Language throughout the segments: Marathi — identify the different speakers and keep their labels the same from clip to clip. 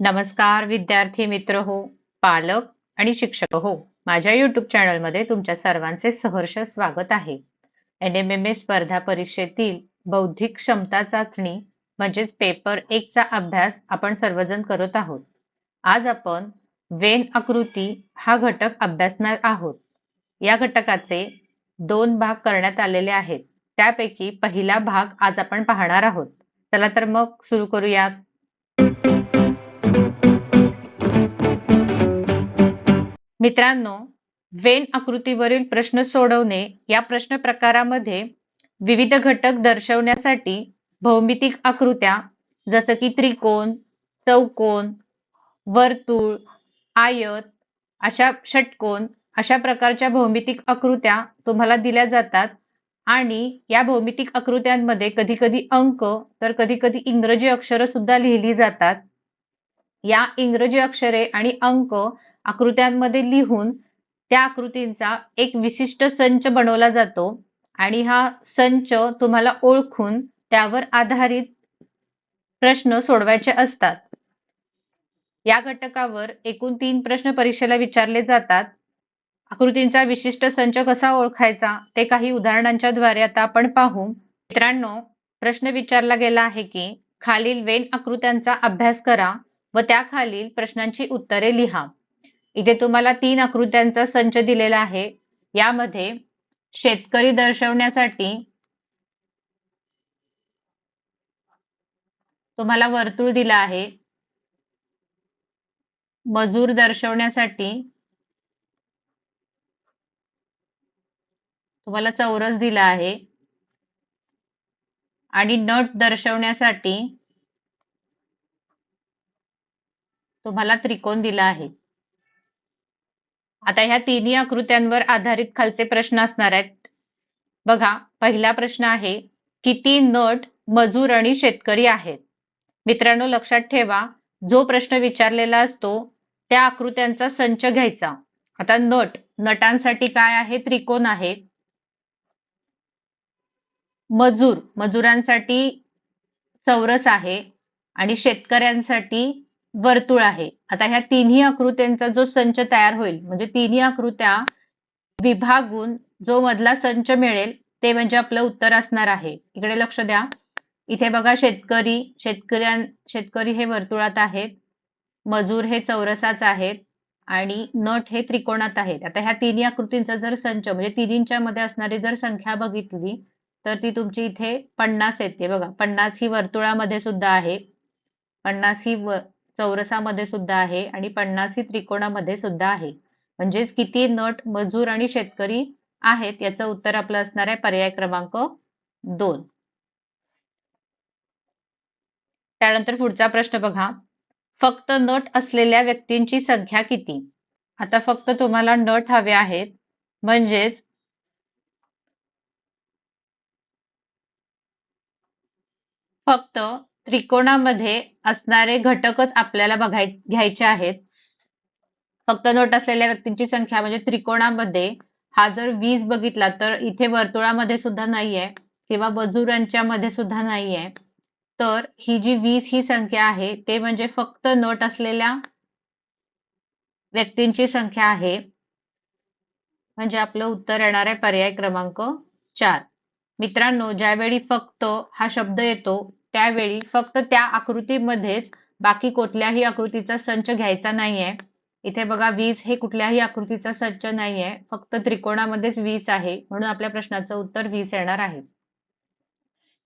Speaker 1: नमस्कार विद्यार्थी मित्र हो पालक आणि शिक्षक हो. माझ्या युट्यूब चॅनलमध्ये तुमच्या सर्वांचे सहर्ष स्वागत आहे. एन एम एम ए स्पर्धा परीक्षेतील बौद्धिक क्षमता चाचणी म्हणजेच पेपर एक चा अभ्यास आपण सर्वजण करत आहोत. आज आपण वेन आकृती हा घटक अभ्यासणार आहोत. या घटकाचे दोन भाग करण्यात आलेले आहेत. त्यापैकी पहिला भाग आज आपण पाहणार आहोत. चला तर मग सुरू करूयात. मित्रांनो वेन आकृतीवरील प्रश्न सोडवणे या प्रश्न प्रकारामध्ये विविध घटक दर्शवण्यासाठी भौमितिक आकृत्या जसं की त्रिकोण चौकोन वर्तुळ आयत अशा षटकोन अशा प्रकारच्या भौमितिक आकृत्या तुम्हाला दिल्या जातात. आणि या भौमितिक आकृत्यांमध्ये कधी कधी अंक तर कधी कधी इंग्रजी अक्षरं सुद्धा लिहिली जातात. या इंग्रजी अक्षरे आणि अंक आकृत्यांमध्ये लिहून त्या आकृतींचा एक विशिष्ट संच बनवला जातो आणि हा संच तुम्हाला ओळखून त्यावर आधारित प्रश्न सोडवायचे असतात. या घटकावर एकूण तीन प्रश्न परीक्षेला विचारले जातात. आकृतींचा विशिष्ट संच कसा ओळखायचा ते काही उदाहरणांच्या द्वारे आता आपण पाहू. मित्रांनो प्रश्न विचारला गेला आहे की खालील वेन आकृत्यांचा अभ्यास करा व त्याखालील प्रश्नांची उत्तरे लिहा. इथे तुम्हाला तीन आकृत्यांचा संच दिलेला आहे. यामध्ये शेतकरी दर्शवण्यासाठी तुम्हाला वर्तुळ दिला आहे. मजूर दर्शवण्यासाठी तुम्हाला चौरस दिला आहे. आणि नट दर्शवण्यासाठी तुम्हाला त्रिकोण दिला आहे. आता ह्या तिन्ही आकृत्यांवर आधारित खालचे प्रश्न असणार आहेत. बघा पहिला प्रश्न आहे किती नट मजूर आणि शेतकरी आहेत? मित्रांनो लक्षात ठेवा जो प्रश्न विचारलेला असतो त्या आकृत्यांचा संच घ्यायचा. आता नट नटांसाठी काय आहे? त्रिकोण आहे. मजूर मजुरांसाठी चौरस आहे आणि शेतकऱ्यांसाठी वर्तुळ आहे. आता ह्या तिन्ही आकृत्यांचा जो संच तयार होईल म्हणजे तिन्ही आकृत्या विभागून जो मधला संच मिळेल ते म्हणजे आपलं उत्तर असणार आहे. इकडे लक्ष द्या. इथे बघा शेतकरी शेतकऱ्यां शेतकरी हे वर्तुळात आहेत. मजूर हे चौरसाच आहेत. आणि नट हे त्रिकोणात आहेत. आता ह्या तिन्ही आकृतींचा जर संच म्हणजे तिन्हींच्या मध्ये असणारी जर संख्या बघितली तर ती तुमची इथे पन्नास येते. बघा पन्नास ही वर्तुळामध्ये सुद्धा आहे. पन्नास ही चौरसामध्ये सुद्धा आहे आणि पन्नास ही त्रिकोणामध्ये सुद्धा आहे. म्हणजेच किती नट मजूर आणि शेतकरी आहेत याचं उत्तर आपलं असणार आहे पर्याय क्रमांक दोन. त्यानंतर पुढचा प्रश्न बघा. फक्त नट असलेल्या व्यक्तींची संख्या किती? आता फक्त तुम्हाला नट हवे आहेत. म्हणजेच फक्त त्रिकोणामध्ये असणारे घटकच आपल्याला बघाय घ्यायचे आहेत. फक्त नोट असलेल्या व्यक्तींची संख्या म्हणजे त्रिकोणामध्ये हा जर वीज बघितला तर इथे वर्तुळामध्ये सुद्धा नाहीये किंवा मजुरांच्या मध्ये सुद्धा नाहीये. तर ही जी वीस ही संख्या आहे ते म्हणजे फक्त नोट असलेल्या व्यक्तींची संख्या आहे. म्हणजे आपलं उत्तर येणार आहे पर्याय क्रमांक चार. मित्रांनो ज्यावेळी फक्त हा शब्द येतो त्यावेळी फक्त त्या आकृतीमध्येच बाकी कुठल्याही आकृतीचा संच घ्यायचा नाहीये. इथे बघा वीज हे कुठल्याही आकृतीचा संच नाहीये. फक्त त्रिकोणामध्येच वीज आहे. म्हणून आपल्या प्रश्नाचं उत्तर वीज येणार आहे.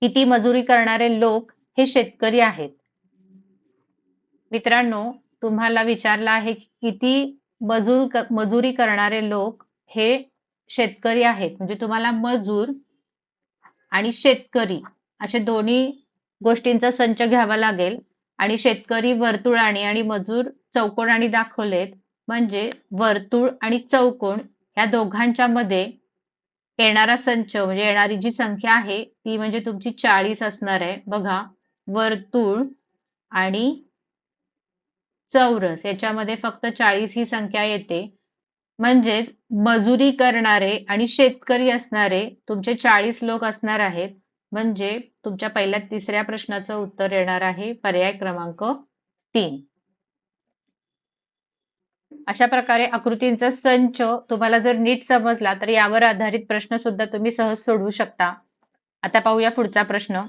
Speaker 1: किती मजुरी करणारे लोक हे शेतकरी आहेत. मित्रांनो तुम्हाला विचारलं आहे की किती मजूर मजुरी करणारे लोक हे शेतकरी आहेत. म्हणजे तुम्हाला मजूर आणि शेतकरी असे दोन्ही गोष्टींचा संच घ्यावा लागेल. आणि शेतकरी वर्तुळाने आणि मजूर चौकोनाने दाखवलेत म्हणजे वर्तुळ आणि चौकोन या दोघांच्या मध्ये येणारा संच म्हणजे येणारी जी संख्या आहे ती म्हणजे तुमची चाळीस असणार आहे. बघा वर्तुळ आणि चौरस याच्यामध्ये फक्त चाळीस ही संख्या येते. म्हणजेच मजुरी करणारे आणि शेतकरी असणारे तुमचे चाळीस लोक असणार आहेत. म्हणजे तुमच्या पहिल्या तिसऱ्या प्रश्नाचं उत्तर येणार आहे पर्याय क्रमांक तीन. अशा प्रकारे आकृतींचा संच तुम्हाला जर नीट समजला तर यावर आधारित प्रश्न सुद्धा तुम्ही सहज सोडवू शकता. आता पाहूया पुढचा प्रश्न.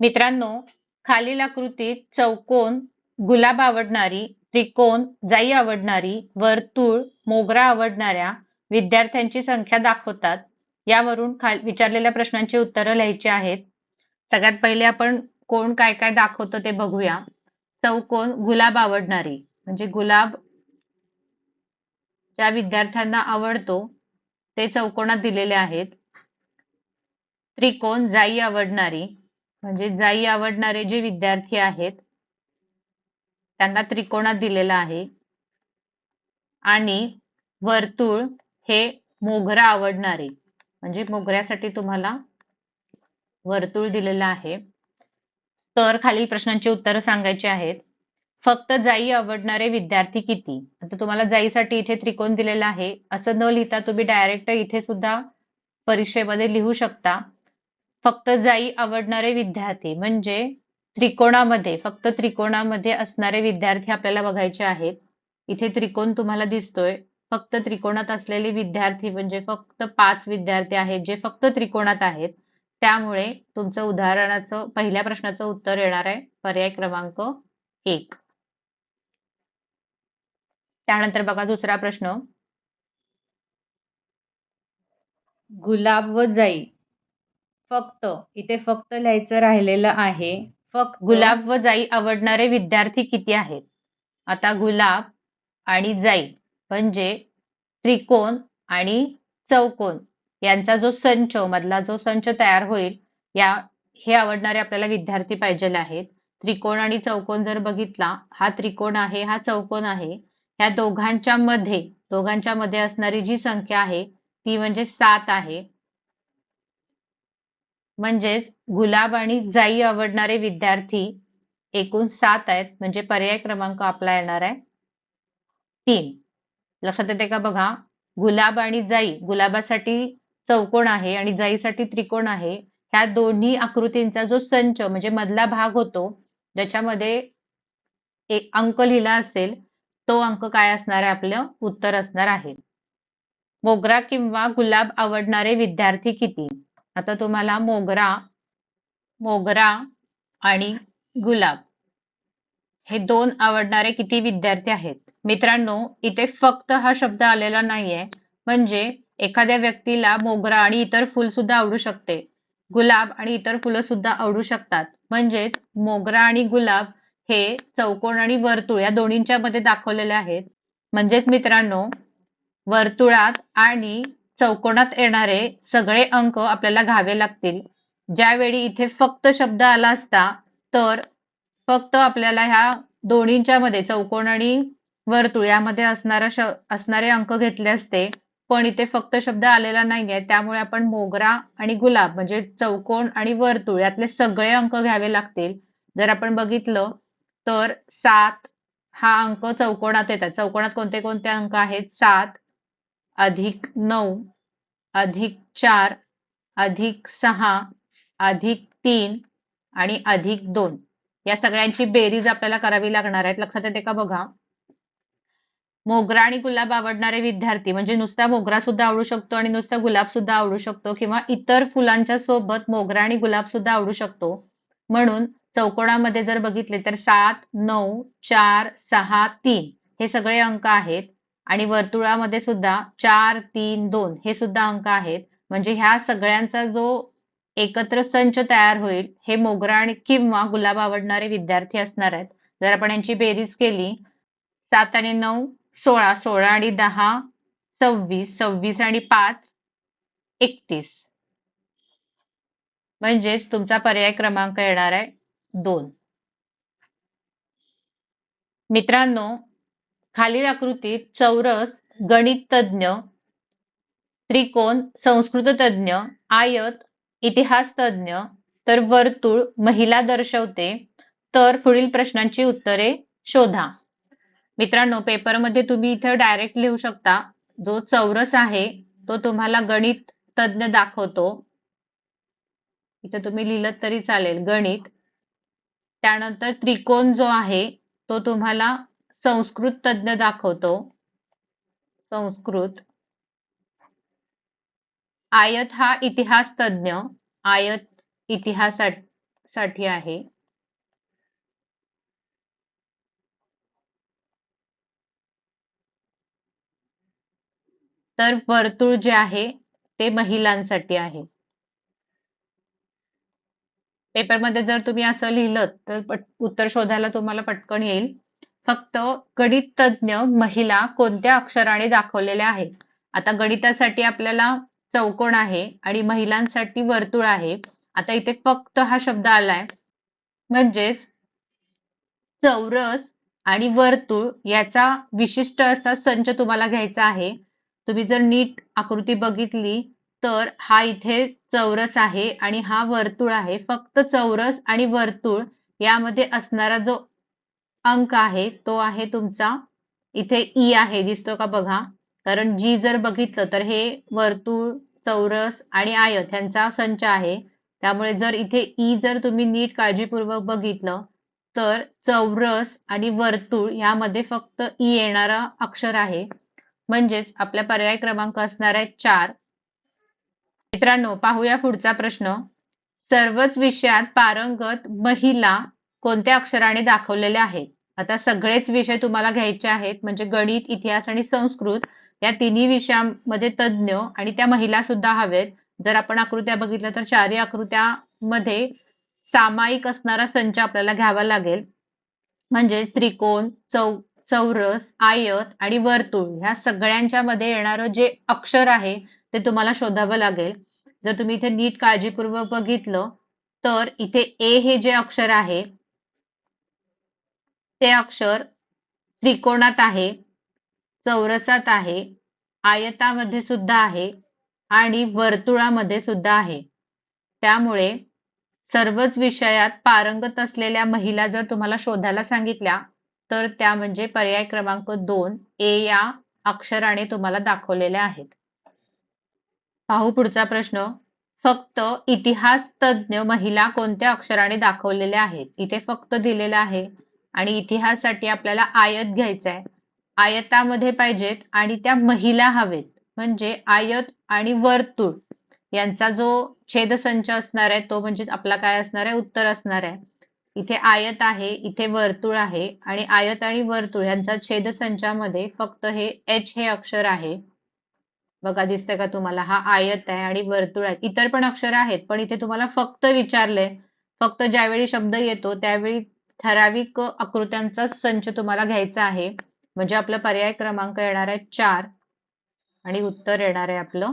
Speaker 1: मित्रांनो खालील आकृतीत चौकोन गुलाब आवडणारी त्रिकोण जाई आवडणारी वर्तुळ मोगरा आवडणाऱ्या विद्यार्थ्यांची संख्या दाखवतात. यावरून विचारलेल्या प्रश्नांची उत्तरं लिहायची आहेत. सगळ्यात पहिले आपण कोण काय काय दाखवतं ते बघूया. चौकोन गुलाब आवडणारी. म्हणजे गुलाब ज्या विद्यार्थ्यांना आवडतो ते चौकोनात दिलेले आहेत? त्रिकोण जाई आवडणारी. म्हणजे जाई आवडणारे जे विद्यार्थी आहेत त्यांना त्रिकोणात दिलेला आहे. आणि वर्तुळ हे मोगरा आवडणारे. म्हणजे मोगऱ्यासाठी तुम्हाला वर्तुळ दिलेलं आहे. तर खालील प्रश्नांची उत्तरं सांगायची आहेत. फक्त जाई आवडणारे विद्यार्थी किती? आता तुम्हाला जाईसाठी इथे त्रिकोण दिलेला आहे. असं न लिहिता तुम्ही डायरेक्ट इथे सुद्धा परीक्षेमध्ये लिहू शकता. फक्त जाई आवडणारे विद्यार्थी म्हणजे त्रिकोणामध्ये फक्त त्रिकोणामध्ये असणारे विद्यार्थी आपल्याला बघायचे आहेत. इथे त्रिकोण तुम्हाला दिसतोय. फक्त त्रिकोणात असलेले विद्यार्थी म्हणजे फक्त पाच विद्यार्थी आहेत जे फक्त त्रिकोणात आहेत. त्यामुळे तुमचं उदाहरणाचं पहिल्या प्रश्नाचं उत्तर येणार आहे. पर्याय क्रमांक एक. त्यानंतर बघा दुसरा प्रश्न. गुलाब व जाई. फक्त इथे फक्त लिहायचं राहिलेलं आहे. फक्त गुलाब व जाई आवडणारे विद्यार्थी किती आहेत? आता गुलाब आणि जाई. म्हणजे त्रिकोण आणि चौकोन यांचा जो संच मधला जो संच तयार होईल या हे आवडणारे आपल्याला विद्यार्थी पाहिजे आहेत. त्रिकोण आणि चौकोन जर बघितला हा त्रिकोण आहे हा चौकोन आहे ह्या दोघांच्या मध्ये दोघांच्या मध्ये असणारी जी संख्या आहे ती म्हणजे सात आहे. म्हणजेच गुलाब आणि जाई आवडणारे विद्यार्थी एकूण सात आहेत म्हणजे पर्याय क्रमांक आपला येणार आहे तीन. लक्षात येते का बघा? गुलाब आणि जाई गुलाबासाठी चौकोन आहे आणि जाईसाठी त्रिकोण आहे. ह्या दोन्ही आकृतींचा जो संच म्हणजे मधला भाग होतो ज्याच्यामध्ये एक अंक लिहिला असेल तो अंक काय असणार आहे? आपलं उत्तर असणार आहे. मोगरा किंवा गुलाब आवडणारे विद्यार्थी किती? आता तुम्हाला मोगरा मोगरा आणि गुलाब हे दोन आवडणारे किती विद्यार्थी आहेत? मित्रांनो इथे फक्त हा शब्द आलेला नाहीये. म्हणजे एखाद्या व्यक्तीला मोगरा आणि इतर फुल सुद्धा आवडू शकते. गुलाब आणि इतर फुलं सुद्धा आवडू शकतात. म्हणजेच मोगरा आणि गुलाब हे चौकोन आणि वर्तुळ या दोन्हींच्या मध्ये दाखवलेले आहेत. म्हणजेच मित्रांनो वर्तुळात आणि चौकोनात येणारे सगळे अंक आपल्याला घ्यावे लागतील. ज्यावेळी इथे फक्त शब्द आला असता तर फक्त आपल्याला ह्या दोन्हींच्या मध्ये चौकोन आणि वर्तुळ यामध्ये असणारा असणारे अंक घेतले असते पण इथे फक्त शब्द आलेला नाहीये त्यामुळे आपण मोगरा आणि गुलाब म्हणजे चौकोन आणि वर्तुळ यातले सगळे अंक घ्यावे लागतील. जर आपण बघितलं तर सात हा अंक चौकोनात येतात. चौकोनात कोणते कोणते अंक आहेत? सात अधिक नऊ अधिक चार अधिक सहा अधिक तीन आणि अधिक दोन. या सगळ्यांची बेरीज आपल्याला करावी लागणार आहेत. लक्षात येते का बघा? मोगरा आणि गुलाब आवडणारे विद्यार्थी म्हणजे नुसता मोगरा सुद्धा आवडू शकतो आणि नुसता गुलाब सुद्धा आवडू शकतो किंवा इतर फुलांच्या सोबत मोगरा आणि गुलाब सुद्धा आवडू शकतो. म्हणून चौकोनामध्ये जर बघितले तर सात नऊ चार सहा तीन हे सगळे अंक आहेत. आणि वर्तुळामध्ये सुद्धा चार तीन दोन हे सुद्धा अंक आहेत. म्हणजे ह्या सगळ्यांचा जो एकत्र संच तयार होईल हे मोगरा आणि किंवा गुलाब आवडणारे विद्यार्थी असणार आहेत. जर आपण यांची बेरीज केली सात आणि नऊ सोळा सोळा आणि दहा सव्वीस सव्वीस आणि पाच एकतीस. म्हणजेच तुमचा पर्याय क्रमांक येणार आहे दोन. मित्रांनो खालील आकृतीत चौरस गणित तज्ञ त्रिकोण संस्कृत तज्ञ आयत इतिहास तज्ञ तर वर्तुळ महिला दर्शवते. तर पुढील प्रश्नांची उत्तरे शोधा. मित्रांनो पेपरमध्ये तुम्ही इथे डायरेक्ट लिहू शकता. जो चौरस आहे तो तुम्हाला गणित तज्ञ दाखवतो. इथे तुम्ही लिहिलं तरी चालेल गणित. त्यानंतर त्रिकोण जो आहे तो तुम्हाला संस्कृत तज्ञ दाखवतो. संस्कृत. आयत हा इतिहास तज्ञ आयत इतिहासासाठी आहे. तर वर्तुळ जे आहे ते महिलांसाठी आहे. पेपरमध्ये जर तुम्ही असं लिहिलं तर उत्तर शोधायला तुम्हाला पटकन येईल. फक्त गणित तज्ञ महिला कोणत्या अक्षराने दाखवलेल्या आहेत? आता गणितासाठी आपल्याला चौकोन आहे आणि महिलांसाठी वर्तुळ आहे. आता इथे फक्त हा शब्द आलाय. म्हणजेच चौरस आणि वर्तुळ याचा विशिष्ट असा संच तुम्हाला घ्यायचा आहे. तुम्ही जर नीट आकृती बघितली तर हा इथे चौरस आहे आणि हा वर्तुळ आहे. फक्त चौरस आणि वर्तुळ यामध्ये असणारा जो अंक आहे तो आहे तुमचा इथे ई आहे. दिसतो का बघा? कारण जी जर बघितलं तर हे वर्तुळ चौरस आणि आयत यांचा संच आहे. त्यामुळे जर इथे ई जर तुम्ही नीट काळजीपूर्वक बघितलं तर चौरस आणि वर्तुळ यामध्ये फक्त ई येणारा अक्षर आहे. म्हणजेच आपल्या पर्याय क्रमांक असणार आहे चार. मित्रांनो पाहूया पुढचा प्रश्न. सर्वच विषयात पारंगत महिला कोणत्या अक्षराने दाखवलेल्या आहेत? आता सगळेच विषय तुम्हाला घ्यायचे आहेत म्हणजे गणित इतिहास आणि संस्कृत. या तिन्ही विषयांमध्ये तज्ज्ञ आणि त्या महिला सुद्धा हवेत. जर आपण आकृत्या बघितल्या तर चारही आकृत्यामध्ये सामायिक असणारा संच आपल्याला घ्यावा लागेल. म्हणजे त्रिकोण चौ चौरस आयत आणि वर्तुळ ह्या सगळ्यांच्या मध्ये येणारं जे अक्षर आहे ते तुम्हाला शोधावं लागेल. जर तुम्ही इथे नीट काळजीपूर्वक बघितलं तर इथे ए हे जे अक्षर आहे ते अक्षर त्रिकोणात आहे चौरसात आहे आयतामध्ये सुद्धा आहे आणि वर्तुळामध्ये सुद्धा आहे. त्यामुळे सर्वच विषयात पारंगत असलेल्या महिला जर तुम्हाला शोधायला सांगितल्या तर त्या म्हणजे पर्याय क्रमांक दोन ए या अक्षराने तुम्हाला दाखवलेल्या आहेत. पाहू पुढचा प्रश्न. फक्त इतिहास तज्ज्ञ महिला कोणत्या अक्षराने दाखवलेल्या आहेत? इथे फक्त दिलेलं आहे आणि इतिहासासाठी आपल्याला आयत घ्यायचा आहे आयतामध्ये पाहिजेत आणि त्या महिला हवेत म्हणजे आयत आणि वर्तुळ यांचा जो छेदसंच असणार आहे तो म्हणजे आपला काय असणार आहे? उत्तर असणार आहे. इथे आयत आहे इथे वर्तुळ आहे आणि आयत आणि वर्तुळ यांच्या छेदसंचामध्ये फक्त हे एच हे अक्षर आहे. बघा दिसतंय का तुम्हाला? हा आयत आहे आणि वर्तुळ आहे. इतर पण अक्षर आहेत पण इथे तुम्हाला फक्त विचारले फक्त ज्यावेळी शब्द येतो त्यावेळी ठराविक आकृत्यांचा संच तुम्हाला घ्यायचा आहे. म्हणजे आपला पर्याय क्रमांक येणार आहे चार आणि उत्तर येणार आहे आपलं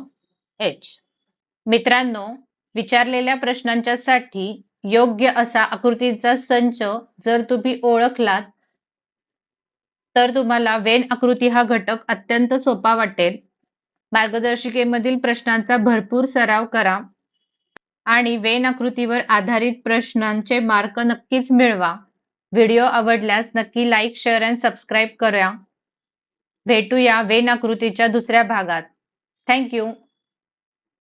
Speaker 1: एच मित्रांनो विचारलेल्या प्रश्नांच्या साठी योग्य असा आकृतीचा संच जर तुम्ही ओळखलात तर तुम्हाला वेन आकृती हा घटक अत्यंत सोपा वाटेल. मार्गदर्शिकेमधील प्रश्नांचा भरपूर सराव करा आणि वेन आकृतीवर आधारित प्रश्नांचे मार्क नक्कीच मिळवा. व्हिडिओ आवडल्यास नक्की लाईक शेअर अँड सबस्क्राईब करा. भेटूया वेन आकृतीच्या दुसऱ्या भागात. थँक्यू.